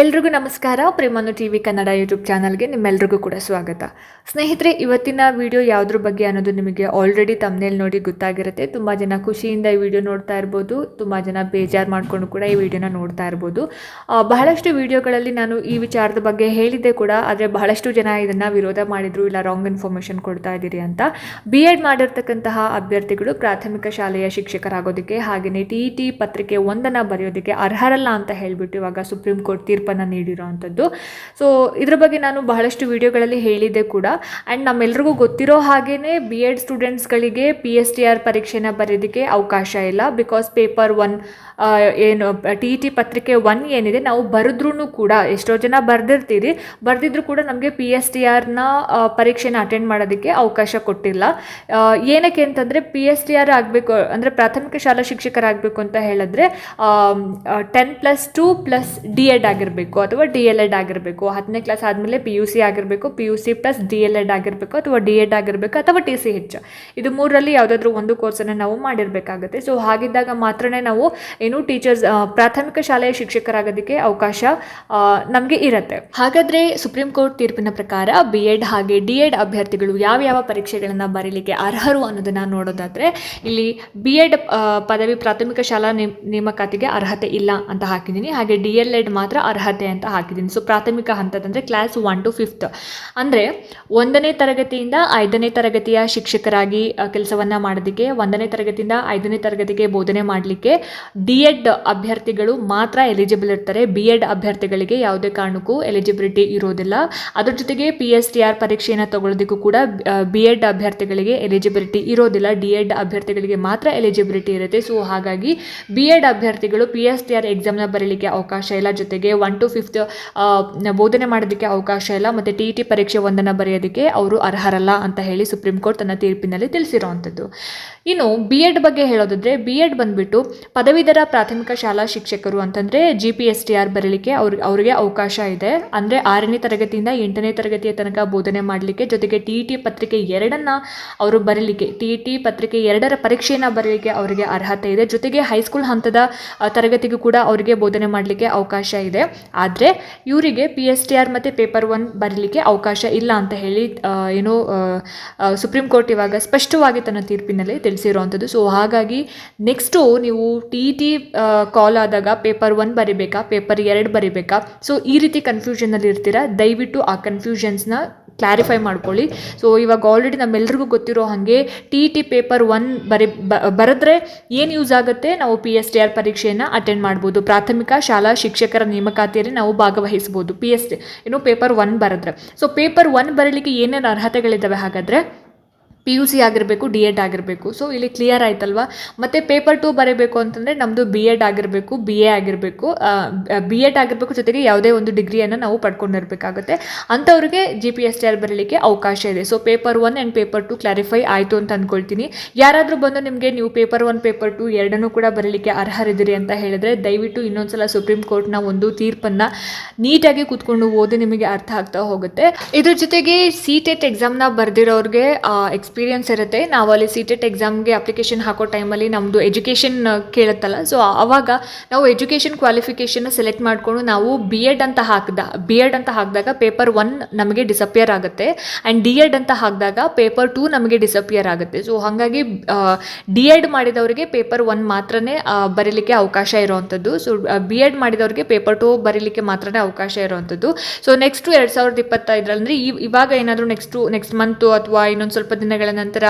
ಎಲ್ರಿಗೂ ನಮಸ್ಕಾರ. ಪ್ರೇಮನು ಟಿ ವಿ ಕನ್ನಡ ಯೂಟ್ಯೂಬ್ ಚಾನಲ್ಗೆ ನಿಮ್ಮೆಲ್ರಿಗೂ ಕೂಡ ಸ್ವಾಗತ. ಸ್ನೇಹಿತರೆ, ಇವತ್ತಿನ ವಿಡಿಯೋ ಯಾವುದ್ರ ಬಗ್ಗೆ ಅನ್ನೋದು ನಿಮಗೆ ಆಲ್ರೆಡಿ ತಮ್ಮನೇಲಿ ನೋಡಿ ಗೊತ್ತಾಗಿರುತ್ತೆ. ತುಂಬ ಜನ ಖುಷಿಯಿಂದ ಈ ವಿಡಿಯೋ ನೋಡ್ತಾ ಇರ್ಬೋದು. ತುಂಬ ಜನ ಬೇಜಾರು ಮಾಡಿಕೊಂಡು ಕೂಡ ಈ ವಿಡಿಯೋನ ನೋಡ್ತಾ ಇರ್ಬೋದು. ಬಹಳಷ್ಟು ವಿಡಿಯೋಗಳಲ್ಲಿ ನಾನು ಈ ವಿಚಾರದ ಬಗ್ಗೆ ಹೇಳಿದ್ದೆ ಕೂಡ, ಆದರೆ ಬಹಳಷ್ಟು ಜನ ಇದನ್ನು ವಿರೋಧ ಮಾಡಿದರು, ಇಲ್ಲ ರಾಂಗ್ ಇನ್ಫಾರ್ಮೇಷನ್ ಕೊಡ್ತಾ ಇದ್ದೀರಿ ಅಂತ. ಬಿ ಎಡ್ ಮಾಡಿರ್ತಕ್ಕಂತಹ ಅಭ್ಯರ್ಥಿಗಳು ಪ್ರಾಥಮಿಕ ಶಾಲೆಯ ಶಿಕ್ಷಕರಾಗೋದಕ್ಕೆ ಹಾಗೆಯೇ ಟಿ ಇ ಟಿ ಪತ್ರಿಕೆ ಒಂದನ್ನು ಬರೆಯೋದಕ್ಕೆ ಅರ್ಹರಲ್ಲ ಅಂತ ಹೇಳಿಬಿಟ್ಟು ಇವಾಗ ಸುಪ್ರೀಂ ಕೋರ್ಟ್ ತೀರ್ಪನ್ನು ನೀಡಿರೋ ಅಂಥದ್ದು. ಸೊ ಇದ್ರ ಬಗ್ಗೆ ನಾನು ಬಹಳಷ್ಟು ವಿಡಿಯೋಗಳಲ್ಲಿ ಹೇಳಿದೆ ಕೂಡ. ಆ್ಯಂಡ್ ನಮ್ಮೆಲ್ರಿಗೂ ಗೊತ್ತಿರೋ ಹಾಗೇ ಬಿ ಎಡ್ ಸ್ಟೂಡೆಂಟ್ಸ್ಗಳಿಗೆ ಪಿ ಎಸ್ ಟಿ ಆರ್ ಪರೀಕ್ಷೆನ ಬರೆಯೋದಕ್ಕೆ ಅವಕಾಶ ಇಲ್ಲ. ಬಿಕಾಸ್ ಪೇಪರ್ ಒನ್ ಏನು ಟಿ ಟಿ ಪತ್ರಿಕೆ ಒನ್ ಏನಿದೆ, ನಾವು ಬರೆದ್ರೂ ಕೂಡ, ಎಷ್ಟೋ ಜನ ಬರೆದಿರ್ತೀರಿ. ಬರೆದಿದ್ರು ಕೂಡ ನಮಗೆ ಪಿ ಎಸ್ ಟಿ ಆರ್ನ ಪರೀಕ್ಷೆನ ಅಟೆಂಡ್ ಮಾಡೋದಕ್ಕೆ ಅವಕಾಶ ಕೊಟ್ಟಿಲ್ಲ. ಏನಕ್ಕೆ ಅಂತಂದರೆ ಪಿ ಎಸ್ ಟಿ ಆರ್ ಆಗಬೇಕು, ಅಂದರೆ ಪ್ರಾಥಮಿಕ ಶಾಲಾ ಶಿಕ್ಷಕರಾಗಬೇಕು ಅಂತ ಹೇಳಿದ್ರೆ ten plus two plus D Ed ಆಗಿರಬೇಕು. ಅಥವಾ ಡಿ ಎಲ್ ಎಡ್ ಆಗಿರಬೇಕು. ಹತ್ತನೇ ಕ್ಲಾಸ್ ಆದಮೇಲೆ ಪಿ ಯು ಸಿ ಆಗಿರಬೇಕು P U C plus D L Ed ಆಗಿರಬೇಕು ಅಥವಾ ಡಿ ಎಡ್ ಆಗಿರಬೇಕು ಅಥವಾ ಟಿ ಸಿ ಹೆಚ್ ಇದು ಮೂರರಲ್ಲಿ ಯಾವುದಾದ್ರೂ ಒಂದು ಕೋರ್ಸನ್ನು ನಾವು ಮಾಡಿರಬೇಕಾಗುತ್ತೆ. ಸೊ ಹಾಗಿದ್ದಾಗ ಮಾತ್ರನೇ ನಾವು ಏನು ಟೀಚರ್ಸ್ ಪ್ರಾಥಮಿಕ ಶಾಲೆಯ ಶಿಕ್ಷಕರಾಗೋದಕ್ಕೆ ಅವಕಾಶ ನಮಗೆ ಇರುತ್ತೆ. ಹಾಗಾದರೆ ಸುಪ್ರೀಂ ಕೋರ್ಟ್ ತೀರ್ಪಿನ ಪ್ರಕಾರ ಬಿ ಎಡ್ ಹಾಗೆ ಡಿ ಎಡ್ ಅಭ್ಯರ್ಥಿಗಳು ಯಾವ ಯಾವ ಪರೀಕ್ಷೆಗಳನ್ನು ಬರೀಲಿಕ್ಕೆ ಅರ್ಹರು ಅನ್ನೋದನ್ನು ನೋಡೋದಾದರೆ, ಇಲ್ಲಿ ಬಿ ಎಡ್ ಪದವಿ ಪ್ರಾಥಮಿಕ ಶಾಲಾ ನೇಮ್ ನೇಮಕಾತಿಗೆ ಅರ್ಹತೆ ಇಲ್ಲ ಅಂತ ಹಾಕಿದ್ದೀನಿ. ಹಾಗೆ ಡಿ ಎಲ್ ಎಡ್ ಮಾತ್ರ ಅರ್ಹತೆ ಅಂತ ಹಾಕಿದ್ದೀನಿ. ಸೊ ಪ್ರಾಥಮಿಕ ಹಂತದಂದರೆ ಕ್ಲಾಸ್ ಒನ್ ಟು ಫಿಫ್ತ್ ಅಂದರೆ ಒಂದನೇ ತರಗತಿಯಿಂದ ಐದನೇ ತರಗತಿಯ ಶಿಕ್ಷಕರಾಗಿ ಕೆಲಸವನ್ನು ಮಾಡೋದಕ್ಕೆ, ಒಂದನೇ ತರಗತಿಯಿಂದ ಐದನೇ ತರಗತಿಗೆ ಬೋಧನೆ ಮಾಡಲಿಕ್ಕೆ ಡಿ ಎಡ್ ಅಭ್ಯರ್ಥಿಗಳು ಮಾತ್ರ ಎಲಿಜಿಬಲ್ ಇರ್ತಾರೆ. ಬಿ ಎಡ್ ಅಭ್ಯರ್ಥಿಗಳಿಗೆ ಯಾವುದೇ ಕಾರಣಕ್ಕೂ ಎಲಿಜಿಬಿಲಿಟಿ ಇರೋದಿಲ್ಲ. ಅದರ ಜೊತೆಗೆ ಪಿ ಎಸ್ ಟಿ ಆರ್ ಪರೀಕ್ಷೆಯನ್ನು ತಗೊಳ್ಳೋದಕ್ಕೂ ಕೂಡ ಬಿ ಎಡ್ ಅಭ್ಯರ್ಥಿಗಳಿಗೆ ಎಲಿಜಿಬಿಲಿಟಿ ಇರೋದಿಲ್ಲ. ಡಿ ಎಡ್ ಅಭ್ಯರ್ಥಿಗಳಿಗೆ ಮಾತ್ರ ಎಲಿಜಿಬಿಲಿಟಿ ಇರುತ್ತೆ. ಸೊ ಹಾಗಾಗಿ ಬಿ ಎಡ್ ಅಭ್ಯರ್ಥಿಗಳು ಪಿ ಎಸ್ ಟಿ ಆರ್ ಎಕ್ಸಾಮ್ನ ಬರೀಲಿಕ್ಕೆ ಅವಕಾಶ ಇಲ್ಲ. ಜೊತೆಗೆ ಒನ್ ಟು ಫಿಫ್ತ್ ಬೋಧನೆ ಮಾಡೋದಕ್ಕೆ ಅವಕಾಶ ಇಲ್ಲ. ಮತ್ತು ಟಿ ಇ ಟಿ ಪರೀಕ್ಷೆ ಒಂದನ್ನು ಬರೆಯೋದಕ್ಕೆ ಅವರು ಅರ್ಹರಲ್ಲ ಅಂತ ಹೇಳಿ ಸುಪ್ರೀಂ ಕೋರ್ಟ್ ತನ್ನ ತೀರ್ಪಿನಲ್ಲಿ ತಿಳಿಸಿರುವಂಥದ್ದು. ಇನ್ನು ಬಿ ಎಡ್ ಬಗ್ಗೆ ಹೇಳೋದಾದರೆ ಬಿ ಎಡ್ ಬಂದುಬಿಟ್ಟು ಪದವೀಧರ ಪ್ರಾಥಮಿಕ ಶಾಲಾ ಶಿಕ್ಷಕರು ಅಂತಂದರೆ G P S T R ಬರೀಲಿಕ್ಕೆ ಅವ್ರ, ಅವರಿಗೆ ಅವಕಾಶ ಇದೆ. ಅಂದರೆ ಆರನೇ ತರಗತಿಯಿಂದ ಎಂಟನೇ ತರಗತಿಯ ತನಕ ಬೋಧನೆ ಮಾಡಲಿಕ್ಕೆ ಜೊತೆಗೆ ಟಿ ಇ ಟಿ ಪತ್ರಿಕೆ ಎರಡನ್ನು ಅವರು ಬರೀಲಿಕ್ಕೆ ಟಿ ಟಿ ಪತ್ರಿಕೆ ಎರಡರ ಪರೀಕ್ಷೆಯನ್ನು ಬರೀಲಿಕ್ಕೆ ಅವರಿಗೆ ಅರ್ಹತೆ ಇದೆ. ಜೊತೆಗೆ ಹೈಸ್ಕೂಲ್ ಹಂತದ ತರಗತಿಗೂ ಕೂಡ ಅವರಿಗೆ ಬೋಧನೆ ಮಾಡಲಿಕ್ಕೆ ಅವಕಾಶ ಇದೆ. ಆದರೆ ಇವರಿಗೆ ಪಿ ಎಸ್ ಟಿ ಆರ್ ಮತ್ತು ಪೇಪರ್ ಒನ್ ಬರಲಿಕ್ಕೆ ಅವಕಾಶ ಇಲ್ಲ ಅಂತ ಹೇಳಿ ಏನೋ ಸುಪ್ರೀಂ ಕೋರ್ಟ್ ಇವಾಗ ಸ್ಪಷ್ಟವಾಗಿ ತನ್ನ ತೀರ್ಪಿನಲ್ಲಿ ತಿಳಿಸಿರುವಂಥದ್ದು. ಸೊ ಹಾಗಾಗಿ ನೆಕ್ಸ್ಟು ನೀವು ಟಿ ಇ ಟಿ ಕಾಲ್ ಆದಾಗ ಪೇಪರ್ ಒನ್ ಬರಿಬೇಕಾ ಪೇಪರ್ ಎರಡು ಬರಿಬೇಕಾ? ಸೊ ಈ ರೀತಿ ಕನ್ಫ್ಯೂಷನಲ್ಲಿ ಇರ್ತೀರಾ? ದಯವಿಟ್ಟು ಆ ಕನ್ಫ್ಯೂಷನ್ಸ್ನ ಕ್ಲಾರಿಫೈ ಮಾಡ್ಕೊಳ್ಳಿ. ಸೊ ಇವಾಗ ಆಲ್ರೆಡಿ ನಮ್ಮೆಲ್ರಿಗೂ ಗೊತ್ತಿರೋ ಹಾಗೆ ಟಿ ಟಿ ಪೇಪರ್ ಒನ್ ಬರಿ ಬರೆದ್ರೆ ಏನು ಯೂಸ್ ಆಗುತ್ತೆ? ನಾವು ಪಿ ಎಸ್ ಟಿ ಆರ್ ಪರೀಕ್ಷೆಯನ್ನು ಅಟೆಂಡ್ ಮಾಡ್ಬೋದು. ಪ್ರಾಥಮಿಕ, ಶಾಲಾ, ಶಿಕ್ಷಕರ ನೇಮಕಾತಿಯಲ್ಲಿ ನಾವು ಭಾಗವಹಿಸ್ಬೋದು ಪಿ ಎಸ್ ಏನು ಪೇಪರ್ ಒನ್ ಬರೆದ್ರೆ. ಸೊ ಪೇಪರ್ ಒನ್ ಬರೀಲಿಕ್ಕೆ ಏನೇನು ಅರ್ಹತೆಗಳಿದ್ದಾವೆ ಹಾಗಾದರೆ? ಪಿ ಯು ಸಿ ಆಗಿರಬೇಕು ಡಿ ಎಡ್ ಆಗಿರಬೇಕು. ಸೊ ಇಲ್ಲಿ ಕ್ಲಿಯರ್ ಆಯ್ತಲ್ವಾ? ಮತ್ತು ಪೇಪರ್ ಟು ಬರೀಬೇಕು ಅಂತಂದರೆ ನಮ್ಮದು ಬಿ ಎಡ್ ಆಗಿರಬೇಕು ಬಿ ಎ ಆಗಿರಬೇಕು. ಬಿ ಎಡ್ ಆಗಿರಬೇಕು ಜೊತೆಗೆ ಯಾವುದೇ ಒಂದು ಡಿಗ್ರಿಯನ್ನು ನಾವು ಪಡ್ಕೊಂಡಿರಬೇಕಾಗುತ್ತೆ. ಅಂಥವ್ರಿಗೆ G P S T R ಬರಲಿಕ್ಕೆ ಅವಕಾಶ ಇದೆ. So paper one and paper two clarify ಆಯಿತು ಅಂತ ಅಂದ್ಕೊಳ್ತೀನಿ ಯಾರಾದರೂ ಬಂದು ನಿಮಗೆ ನೀವು ಪೇಪರ್ ಒನ್ ಪೇಪರ್ ಟು ಎರಡನ್ನೂ ಕೂಡ ಬರಲಿಕ್ಕೆ ಅರ್ಹರಿದ್ದೀರಿ ಅಂತ ಹೇಳಿದ್ರೆ ದಯವಿಟ್ಟು ಇನ್ನೊಂದು ಸಲ ಸುಪ್ರೀಂ ಕೋರ್ಟ್ನ ಒಂದು ತೀರ್ಪನ್ನು ನೀಟಾಗಿ ಕೂತ್ಕೊಂಡು ಓದಿ ನಿಮಗೆ ಅರ್ಥ ಆಗ್ತಾ ಹೋಗುತ್ತೆ. ಇದ್ರ ಜೊತೆಗೆ ಸಿ ಟೆಟ್ ಎಕ್ಸಾಮ್ನ ಬರೆದಿರೋರಿಗೆ ಎಕ್ಸ್ಪೀರಿಯನ್ಸ್ ಇರುತ್ತೆ. ನಾವು ಅಲ್ಲಿ ಸಿ ಟೆಟ್ ಎಕ್ಸಾಮ್ಗೆ ಅಪ್ಲಿಕೇಶನ್ ಹಾಕೋ ಟೈಮಲ್ಲಿ ನಮ್ಮದು ಎಜುಕೇಷನ್ ಕೇಳುತ್ತಲ್ಲ. ಸೊ ಆವಾಗ ನಾವು ಎಜುಕೇಷನ್ ಕ್ವಾಲಿಫಿಕೇಷನ್ ಸೆಲೆಕ್ಟ್ ಮಾಡಿಕೊಂಡು ನಾವು ಬಿ ಎಡ್ ಅಂತ ಹಾಕಿದ ಬಿ ಎಡ್ ಅಂತ ಹಾಕಿದಾಗ ಪೇಪರ್ ಒನ್ ನಮಗೆ ಡಿಸಪಿಯರ್ ಆಗುತ್ತೆ. ಆ್ಯಂಡ್ ಡಿ ಎಡ್ ಅಂತ ಹಾಕಿದಾಗ ಪೇಪರ್ ಟೂ ನಮಗೆ ಡಿಸಪಿಯರ್ ಆಗುತ್ತೆ. ಸೊ ಹಾಗಾಗಿ ಡಿ ಎಡ್ ಮಾಡಿದವರಿಗೆ ಪೇಪರ್ ಒನ್ ಮಾತ್ರನೇ ಬರೀಲಿಕ್ಕೆ ಅವಕಾಶ ಇರುವಂಥದ್ದು. ಸೊ ಬಿ ಎಡ್ ಮಾಡಿದವರಿಗೆ ಪೇಪರ್ ಟೂ ಬರೀಲಿಕ್ಕೆ ಮಾತ್ರನೇ ಅವಕಾಶ ಇರುವಂಥದ್ದು. ಸೊ ನೆಕ್ಸ್ಟು ಎರಡು ಸಾವಿರದ ಇಪ್ಪತ್ತೈದರಲ್ಲಿ ಅಂದರೆ ಇವಾಗ ಏನಾದರೂ ನೆಕ್ಸ್ಟು ನೆಕ್ಸ್ಟ್ ಮಂತು ಅಥವಾ ಇನ್ನೊಂದು ಸ್ವಲ್ಪ ದಿನಗಳ ನಂತರ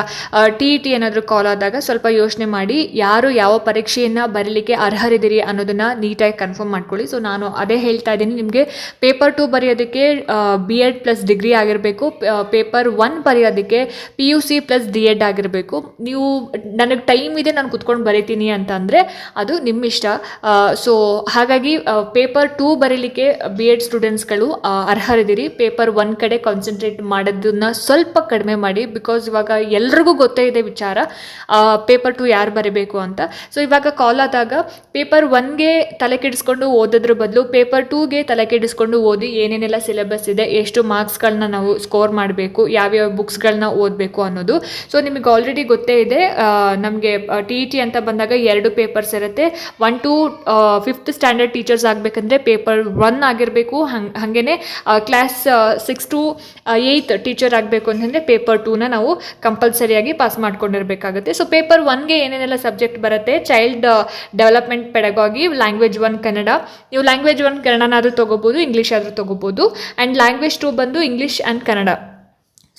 ಟಿ ಇ ಟಿ ಏನಾದರೂ ಕಾಲ್ ಆದಾಗ ಸ್ವಲ್ಪ ಯೋಚನೆ ಮಾಡಿ, ಯಾರು ಯಾವ ಪರೀಕ್ಷೆಯನ್ನು ಬರೀಲಿಕ್ಕೆ ಅರ್ಹರಿದ್ದೀರಿ ಅನ್ನೋದನ್ನು ನೀಟಾಗಿ ಕನ್ಫರ್ಮ್ ಮಾಡ್ಕೊಳ್ಳಿ. ಸೊ ನಾನು ಅದೇ ಹೇಳ್ತಾ ಇದ್ದೀನಿ. ನಿಮಗೆ ಪೇಪರ್ ಟು ಬರೆಯೋದಕ್ಕೆ ಬಿ ಎಡ್ ಪ್ಲಸ್ ಡಿಗ್ರಿ ಆಗಿರಬೇಕು ಪೇಪರ್ ಒನ್ ಬರೆಯೋದಕ್ಕೆ P U C plus D Ed ಆಗಿರಬೇಕು. ನೀವು, ನನಗೆ ಟೈಮ್ ಇದೆ, ನಾನು ಕುತ್ಕೊಂಡು ಬರೀತೀನಿ ಅಂತ ಅದು ನಿಮ್ಮ ಇಷ್ಟ ಸೊ ಹಾಗಾಗಿ ಪೇಪರ್ ಟೂ ಬರೀಲಿಕ್ಕೆ ಬಿ ಎಡ್ ಸ್ಟೂಡೆಂಟ್ಸ್ಗಳು ಅರ್ಹರಿದ್ದೀರಿ. ಪೇಪರ್ ಒನ್ ಕಡೆ ಕಾನ್ಸಂಟ್ರೇಟ್ ಮಾಡೋದನ್ನ ಸ್ವಲ್ಪ ಕಡಿಮೆ ಮಾಡಿ ಬಿಕಾಸ್ ಇವಾಗ ಇವಾಗ ಎಲ್ರಿಗೂ ಗೊತ್ತೇ ಇದೆ ವಿಚಾರ. ಪೇಪರ್ ಟು ಯಾರು ಬರೀಬೇಕು ಅಂತ. ಸೊ ಇವಾಗ ಕಾಲ್ ಆದಾಗ ಪೇಪರ್ ಒನ್ಗೆ ತಲೆ ಕೆಡಿಸ್ಕೊಂಡು ಓದೋದ್ರ ಬದಲು ಪೇಪರ್ ಟೂಗೆ ತಲೆ ಕೆಡಿಸ್ಕೊಂಡು ಓದಿ ಏನೇನೆಲ್ಲ ಸಿಲೆಬಸ್ ಇದೆ, ಎಷ್ಟು ಮಾರ್ಕ್ಸ್ಗಳನ್ನ ನಾವು ಸ್ಕೋರ್ ಮಾಡಬೇಕು, ಯಾವ್ಯಾವ ಬುಕ್ಸ್ಗಳನ್ನ ಓದಬೇಕು ಅನ್ನೋದು. ಸೊ ನಿಮಗೆ ಆಲ್ರೆಡಿ ಗೊತ್ತೇ ಇದೆ ನಮಗೆ ಟಿ ಇ ಟಿ ಅಂತ ಬಂದಾಗ ಎರಡು ಪೇಪರ್ಸ್ ಇರುತ್ತೆ. One to fifth standard teachers ಆಗಬೇಕಂದ್ರೆ ಪೇಪರ್ ಒನ್ ಆಗಿರಬೇಕು. ಹಂಗೆ ಹಾಗೇ class six to eighth teacher ಆಗಬೇಕು ಅಂತಂದರೆ ಪೇಪರ್ ಟೂನ ನಾವು ಕಂಪಲ್ಸರಿಯಾಗಿ ಪಾಸ್ ಮಾಡ್ಕೊಂಡಿರಬೇಕಾಗುತ್ತೆ. ಸೊ ಪೇಪರ್ ಒನ್ಗೆ ಏನೇನೆಲ್ಲ ಸಬ್ಜೆಕ್ಟ್ ಬರುತ್ತೆ? Child development pedagogy language one Kannada. ನೀವು ಲ್ಯಾಂಗ್ವೇಜ್ ಒನ್ ಕನ್ನಡನಾದರೂ ತೊಗೋಬೋದು ಇಂಗ್ಲೀಷ್ ಆದರೂ ತೊಗೋಬೋದು. ಆ್ಯಂಡ್ ಲ್ಯಾಂಗ್ವೇಜ್ ಟು ಬಂದು English and Kannada.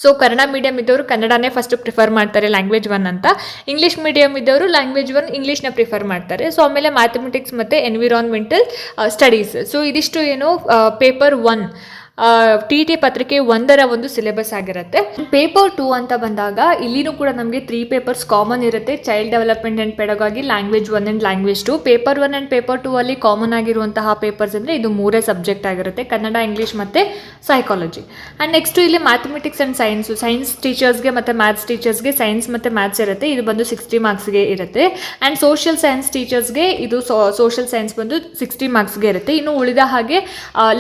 So Kannada medium ಇದ್ದವರು ಕನ್ನಡನೇ ಫಸ್ಟ್ ಪ್ರಿಫರ್ ಮಾಡ್ತಾರೆ ಲ್ಯಾಂಗ್ವೇಜ್ ಒನ್ ಅಂತ. ಇಂಗ್ಲೀಷ್ ಮೀಡಿಯಮ್ ಇದ್ದವರು ಲ್ಯಾಂಗ್ವೇಜ್ ಒನ್ ಇಂಗ್ಲೀಷ್ನ ಪ್ರಿಫರ್ ಮಾಡ್ತಾರೆ. ಸೊ ಆಮೇಲೆ ಮ್ಯಾಥಮೆಟಿಕ್ಸ್ ಮತ್ತು ಎನ್ವಿರಾನ್ಮೆಂಟಲ್ ಸ್ಟಡೀಸ್ ಸೊ ಇದಿಷ್ಟು ಏನು ಪೇಪರ್ ಒನ್ ಟಿ ಟಿ ಪತ್ರಿಕೆ ಒಂದರ ಒಂದು ಸಿಲೆಬಸ್ ಆಗಿರುತ್ತೆ. ಪೇಪರ್ ಟೂ ಅಂತ ಬಂದಾಗ ಇಲ್ಲಿನೂ ಕೂಡ ನಮಗೆ ತ್ರೀ ಪೇಪರ್ಸ್ ಕಾಮನ್ ಇರುತ್ತೆ. Child development and pedagogy language one and language two paper one and paper two ಅಲ್ಲಿ ಕಾಮನ್ ಆಗಿರುವಂತಹ ಪೇಪರ್ಸ್ ಅಂದರೆ ಇದು ಮೂರೇ ಸಬ್ಜೆಕ್ಟ್ ಆಗಿರುತ್ತೆ. ಕನ್ನಡ ಇಂಗ್ಲೀಷ್ ಮತ್ತು ಸೈಕಾಲಜಿ ಆ್ಯಂಡ್ ನೆಕ್ಸ್ಟು ಇಲ್ಲಿ ಮ್ಯಾಥಮೆಟಿಕ್ಸ್ ಆ್ಯಂಡ್ ಸೈನ್ಸು ಸೈನ್ಸ್ ಟೀಚರ್ಸ್ಗೆ ಮತ್ತು ಮ್ಯಾಥ್ಸ್ ಟೀಚರ್ಸ್ಗೆ ಸೈನ್ಸ್ ಮತ್ತು ಮ್ಯಾಥ್ಸ್ ಇರುತ್ತೆ. ಇದು ಬಂದು ಸಿಕ್ಸ್ಟಿ ಮಾರ್ಕ್ಸ್ಗೆ ಇರುತ್ತೆ. ಆ್ಯಂಡ್ ಸೋಷಿಯಲ್ ಸೈನ್ಸ್ ಟೀಚರ್ಸ್ಗೆ ಇದು ಸೋಷಿಯಲ್ ಸೈನ್ಸ್ ಬಂದು ಸಿಕ್ಸ್ಟಿ ಮಾರ್ಕ್ಸ್ಗೆ ಇರುತ್ತೆ. ಇನ್ನು ಉಳಿದ ಹಾಗೆ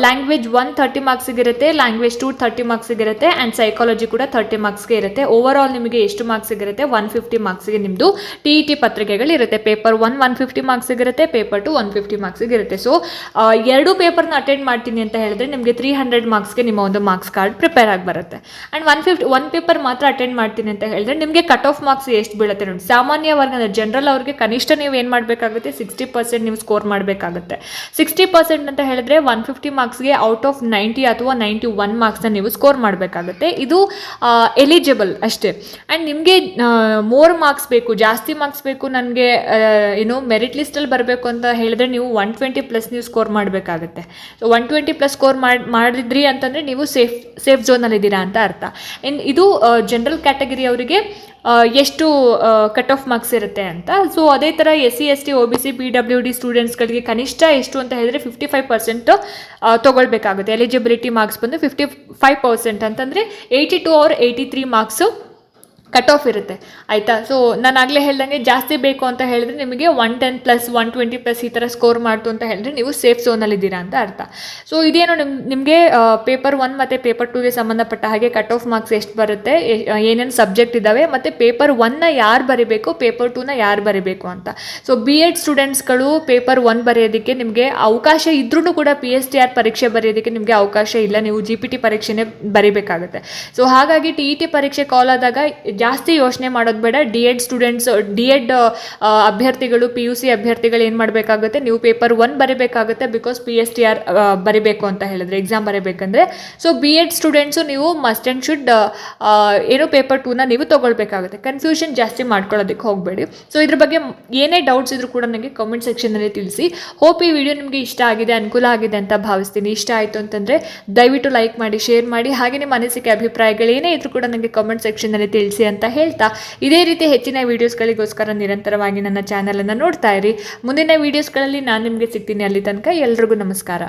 ಲ್ಯಾಂಗ್ವೇಜ್ ಒನ್ ಥರ್ಟಿ ಇರುತ್ತೆ ಲ್ಯಾಂಗ್ವೇಜ್ ಟು ಥರ್ಟಿ ಮಾರ್ಕ್ಸ್ ಇರುತ್ತೆ ಆ್ಯಂಡ್ ಸೈಕಾಲಜಿ ಕೂಡ ಥರ್ಟಿ ಮಾರ್ಕ್ಸ್ಗೆ ಇರುತ್ತೆ. ಓವರ್ ಆಲ್ ನಿಮಗೆ ಎಷ್ಟು ಮಾರ್ಕ್ಸಿಗೆ ಇರುತ್ತೆ? ಒನ್ ಫಿಫ್ಟಿ ಮಾರ್ಕ್ಸ್ಗೆ ನಿಮ್ಮದು ಟಿ ಇ ಟಿ ಪತ್ರಿಕೆಗಳು ಇರುತ್ತೆ. ಪೇಪರ್ ಒನ್ ಒನ್ ಫಿಫ್ಟಿ ಮಾರ್ಕ್ಸಿಗೆ ಇರುತ್ತೆ ಪೇಪರ್ ಟು ಒನ್ ಫಿಫ್ಟಿ ಮಾರ್ಕ್ಸಿಗೆ ಇರುತ್ತೆ. ಸೊ ಎರಡು ಪೇಪರ್ನ ಅಟೆಂಡ್ ಮಾಡ್ತೀನಿ ಅಂತ ಹೇಳಿದ್ರೆ ನಿಮಗೆ ತ್ರೀ ಹಂಡ್ರೆಡ್ ಮಾರ್ಕ್ಸ್ಗೆ ನಿಮ್ಮ ಒಂದು ಮಾರ್ಕ್ಸ್ ಕಾರ್ಡ್ ಪ್ರಿಪೇರ್ ಆಗಿ ಬರುತ್ತೆ. And one fifty one paper ಮಾತ್ರ ಅಟೆಂಡ್ ಮಾಡ್ತೀನಿ ಅಂತ ಹೇಳಿದ್ರೆ ನಿಮಗೆ ಕಟ್ ಆಫ್ ಮಾರ್ಕ್ಸ್ ಎಷ್ಟು ಬೀಳುತ್ತೆ ನೋಡಿ. ಸಾಮಾನ್ಯ ವರ್ಗದ ಜನರಲ್ ಅವ್ರಿಗೆ ಕನಿಷ್ಠ ನೀವು ಏನು ಮಾಡಬೇಕಾಗುತ್ತೆ? ಸಿಕ್ಸ್ಟಿ ಪರ್ಸೆಂಟ್ ನೀವು ಸ್ಕೋರ್ ಮಾಡಬೇಕಾಗುತ್ತೆ. ಸಿಕ್ಸ್ಟಿ ಪರ್ಸೆಂಟ್ ಅಂತ ಹೇಳಿದ್ರೆ ಒನ್ ಫಿಫ್ಟಿ ಮಾರ್ಕ್ಸ್ಗೆ ಔಟ್ ಆಫ್ ನೈಂಟಿ ಅಥವಾ ನೈಂಟಿ ಒನ್ ಮಾರ್ಕ್ಸ್ನ ನೀವು ಸ್ಕೋರ್ ಮಾಡಬೇಕಾಗುತ್ತೆ. ಇದು ಎಲಿಜಿಬಲ್ ಅಷ್ಟೇ. ಆ್ಯಂಡ್ ನಿಮಗೆ ಮೋರ್ ಮಾರ್ಕ್ಸ್ ಬೇಕು, ಜಾಸ್ತಿ ಮಾರ್ಕ್ಸ್ ಬೇಕು, ನನಗೆ ಏನು ಮೆರಿಟ್ ಲಿಸ್ಟಲ್ಲಿ ಬರಬೇಕು ಅಂತ ಹೇಳಿದ್ರೆ ನೀವು ಒನ್ ಟ್ವೆಂಟಿ ಪ್ಲಸ್ ನೀವು ಸ್ಕೋರ್ ಮಾಡಬೇಕಾಗುತ್ತೆ. So one twenty plus score ಮಾಡಿ, ಮಾಡಿದ್ರಿ ಅಂತಂದರೆ ನೀವು ಸೇಫ್ ಸೇಫ್ ಝೋನಲ್ಲಿದ್ದೀರಾ ಅಂತ ಅರ್ಥ. ಇನ್ನು ಇದು ಜನರಲ್ ಕ್ಯಾಟಗರಿ ಅವರಿಗೆ ಎಷ್ಟು ಕಟ್ ಆಫ್ ಮಾರ್ಕ್ಸ್ ಇರುತ್ತೆ ಅಂತ. ಸೊ ಅದೇ ಥರ S C S T O B C P W D ಸ್ಟೂಡೆಂಟ್ಸ್ಗಳಿಗೆ ಕನಿಷ್ಠ ಎಷ್ಟು ಅಂತ ಹೇಳಿದ್ರೆ ಫಿಫ್ಟಿ ಫೈವ್ ಪರ್ಸೆಂಟ್ ತೊಗೊಳ್ಬೇಕಾಗುತ್ತೆ. ಎಲಿಜಿಬಿಲಿಟಿ ಮಾರ್ಕ್ಸ್ ಬಂದು ಫಿಫ್ಟಿ ಫೈವ್ ಪರ್ಸೆಂಟ್ ಅಂತಂದರೆ eighty two or eighty three marks cut off ಇರುತ್ತೆ, ಆಯಿತಾ? ಸೊ ನಾನು ಆಗಲೇ ಹೇಳ್ದಂಗೆ ಜಾಸ್ತಿ ಬೇಕು ಅಂತ ಹೇಳಿದ್ರೆ ನಿಮಗೆ one ten plus one twenty plus ಈ ಥರ ಸ್ಕೋರ್ ಮಾಡ್ತು ಅಂತ ಹೇಳಿದ್ರೆ ನೀವು ಸೇಫ್ ಝೋನಲ್ಲಿದ್ದೀರಾ ಅಂತ ಅರ್ಥ. ಸೊ ಇದೇನು ನಿಮ್, ನಿಮಗೆ ಪೇಪರ್ ಒನ್ ಮತ್ತು ಪೇಪರ್ ಟೂಗೆ ಸಂಬಂಧಪಟ್ಟ ಹಾಗೆ ಕಟ್ ಆಫ್ ಮಾರ್ಕ್ಸ್ ಎಷ್ಟು ಬರುತ್ತೆ ಏನೇನು ಸಬ್ಜೆಕ್ಟ್ ಇದ್ದಾವೆ ಮತ್ತು ಪೇಪರ್ ಒನ್ನ ಯಾರು ಬರೀಬೇಕು ಪೇಪರ್ ಟೂನ ಯಾರು ಬರೀಬೇಕು ಅಂತ. ಸೊ ಬಿ ಎಡ್ ಸ್ಟೂಡೆಂಟ್ಸ್ಗಳು ಪೇಪರ್ ಒನ್ ಬರೆಯೋದಕ್ಕೆ ನಿಮಗೆ ಅವಕಾಶ ಇದ್ರೂ ಕೂಡ ಪಿ ಎಸ್ ಟಿ ಆರ್ ಪರೀಕ್ಷೆ ಬರೆಯೋದಕ್ಕೆ ನಿಮಗೆ ಅವಕಾಶ ಇಲ್ಲ, ನೀವು ಜಿ ಪಿ ಟಿ ಪರೀಕ್ಷೆನೇ ಬರೀಬೇಕಾಗುತ್ತೆ. ಸೊ ಹಾಗಾಗಿ ಟಿ ಇ ಟಿ ಪರೀಕ್ಷೆ ಕಾಲ್ ಆದಾಗ ಜಾಸ್ತಿ ಯೋಚನೆ ಮಾಡೋದು ಬೇಡ. D Ed students D Ed ಅಭ್ಯರ್ಥಿಗಳು ಪಿ ಯು ಸಿ ಅಭ್ಯರ್ಥಿಗಳು ಏನು ಮಾಡಬೇಕಾಗುತ್ತೆ? ನೀವು paper one ಬರೀಬೇಕಾಗುತ್ತೆ because P S T R ಬರಿಬೇಕು ಅಂತ ಹೇಳಿದ್ರೆ ಎಕ್ಸಾಮ್ ಬರೀಬೇಕಂದ್ರೆ. ಸೊ ಬಿ ಎಡ್ ಸ್ಟೂಡೆಂಟ್ಸು ನೀವು ಮಸ್ಟ್ ಆ್ಯಂಡ್ ಶುಡ್ ಏನು ಪೇಪರ್ ಟೂನ ನೀವು ತೊಗೊಳ್ಬೇಕಾಗುತ್ತೆ. ಕನ್ಫ್ಯೂಷನ್ ಜಾಸ್ತಿ ಮಾಡ್ಕೊಳ್ಳೋದಕ್ಕೆ ಹೋಗಬೇಡಿ. ಸೊ ಇದ್ರ ಬಗ್ಗೆ ಏನೇ ಡೌಟ್ಸ್ ಇದ್ರೂ ಕೂಡ ನನಗೆ ಕಾಮೆಂಟ್ ಸೆಕ್ಷನಲ್ಲಿ ತಿಳಿಸಿ. ಹೋಪ್ ಈ ವಿಡಿಯೋ ನಿಮಗೆ ಇಷ್ಟ ಆಗಿದೆ, ಅನುಕೂಲ ಆಗಿದೆ ಅಂತ ಭಾವಿಸ್ತೀನಿ. ಇಷ್ಟ ಆಯಿತು ಅಂತಂದರೆ ದಯವಿಟ್ಟು ಲೈಕ್ ಮಾಡಿ ಶೇರ್ ಮಾಡಿ. ಹಾಗೆ ನಿಮ್ಮ ಅನಿಸಿಕೆ ಅಭಿಪ್ರಾಯಗಳು ಏನೇ ಇದ್ರೂ ಕೂಡ ನನಗೆ ಕಾಮೆಂಟ್ ಸೆಕ್ಷನಲ್ಲಿ ತಿಳಿಸಿ. ಅಂತ ಹೇಳ್ತಾ, ಇದೇ ರೀತಿ ಹೆಚ್ಚಿನ ವೀಡಿಯೋಸ್ಗಳಿಗೋಸ್ಕರ ನಿರಂತರವಾಗಿ ನನ್ನ ಚಾನಲನ್ನು ನೋಡ್ತಾ ಇರಿ. ಮುಂದಿನ ವೀಡಿಯೋಸ್ಗಳಲ್ಲಿ ನಾನು ನಿಮಗೆ ಸಿಗ್ತೀನಿ ಅಲ್ಲಿ ತನಕ. ಎಲ್ರಿಗೂ ನಮಸ್ಕಾರ.